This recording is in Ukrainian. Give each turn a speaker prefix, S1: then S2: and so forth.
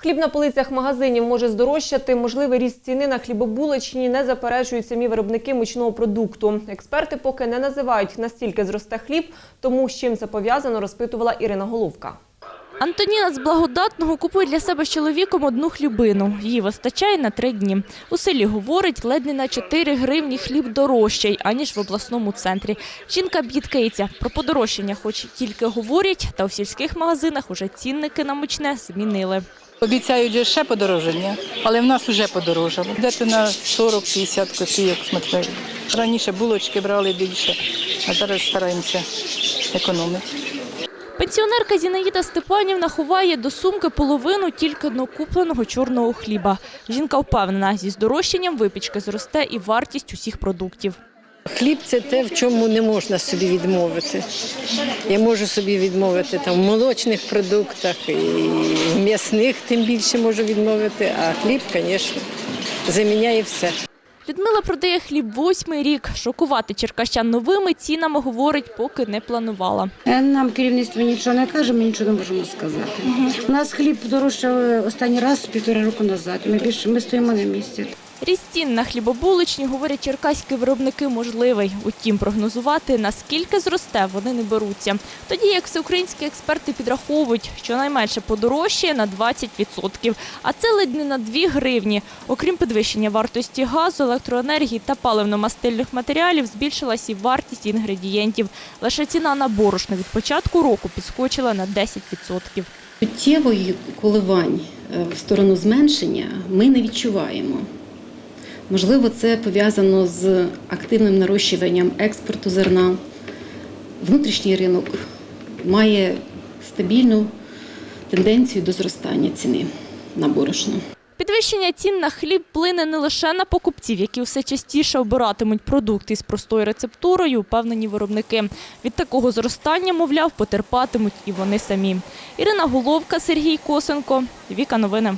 S1: Хліб на полицях магазинів може здорожчати. Можливий ріст ціни на хлібобулочні не заперечують самі виробники мучного продукту. Експерти поки не називають настільки зросте хліб, тому з чим це пов'язано, розпитувала Ірина Головка.
S2: Антоніна з благодатного купує для себе з чоловіком одну хлібину. Її вистачає на три дні. У селі говорить, ледь не на 4 гривні хліб дорожчий, аніж в обласному центрі. Жінка б'їткається. Про подорожчання хоч тільки говорять, та у сільських магазинах уже цінники на мучне змінили.
S3: Обіцяють ще подорожання, але в нас вже подорожало. Де-то на 40-50 копійок смотрю. Раніше булочки брали більше, а зараз стараємося економити.
S2: Пенсіонерка Зінаїда Степанівна ховає до сумки половину тільки но купленого чорного хліба. Жінка впевнена, зі здорожчанням випічки зросте і вартість усіх продуктів.
S4: Хліб це те, в чому не можна собі відмовити. Я можу собі відмовити там в молочних продуктах і в м'ясних тим більше можу відмовити, а хліб, звісно, заміняє все.
S2: Людмила продає хліб восьмий рік. Шокувати черкащан новими цінами, говорить, поки не планувала.
S5: Е, Нам керівництво нічого не каже, ми нічого не можемо сказати. У нас хліб дорожчав е, останній раз півтора року назад. Ми більше ми стоїмо на місці.
S2: Ріст цін на хлібобуличні, говорять черкаські виробники, можливий. Утім, прогнозувати, наскільки зросте, вони не беруться. Тоді як всеукраїнські експерти підраховують, що найменше подорожчає на 20%, а це ледь не на 2 гривні. Окрім підвищення вартості газу, електроенергії та паливно-мастильних матеріалів, збільшилась і вартість інгредієнтів. Лише ціна на борошно від початку року підскочила на 10%.
S6: Суттєвої коливань е, в сторону зменшення ми не відчуваємо. Можливо, це пов'язано з активним нарощуванням експорту зерна. Внутрішній ринок має стабільну тенденцію до зростання ціни на борошно.
S2: Підвищення цін на хліб плине не лише на покупців, які все частіше обиратимуть продукти з простою рецептурою, впевнені виробники. Від такого зростання, мовляв, потерпатимуть і вони самі. Ірина Головка, Сергій Косенко, Віка Новини.